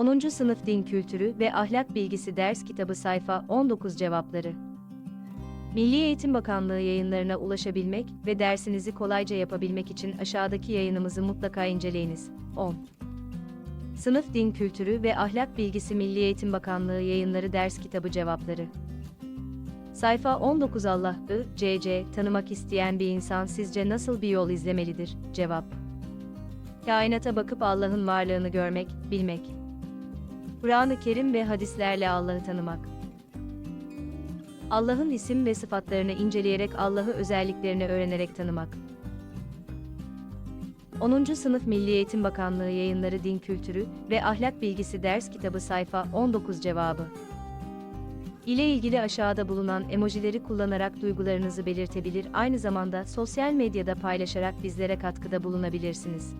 10. Sınıf Din Kültürü ve Ahlak Bilgisi Ders Kitabı Sayfa 19 Cevapları Milli Eğitim Bakanlığı yayınlarına ulaşabilmek ve dersinizi kolayca yapabilmek için aşağıdaki yayınımızı mutlaka inceleyiniz. 10. Sınıf Din Kültürü ve Ahlak Bilgisi Milli Eğitim Bakanlığı Yayınları Ders Kitabı Cevapları Sayfa 19 Allah'ı, CC, tanımak isteyen bir insan sizce nasıl bir yol izlemelidir? Cevap Kainata bakıp Allah'ın varlığını görmek, bilmek. Kur'an-ı Kerim ve hadislerle Allah'ı tanımak. Allah'ın isim ve sıfatlarını inceleyerek Allah'ı özelliklerini öğrenerek tanımak. 10. Sınıf Milli Eğitim Bakanlığı Yayınları Din Kültürü ve Ahlak Bilgisi Ders Kitabı Sayfa 19 Cevabı ile ilgili aşağıda bulunan emojileri kullanarak duygularınızı belirtebilir, aynı zamanda sosyal medyada paylaşarak bizlere katkıda bulunabilirsiniz.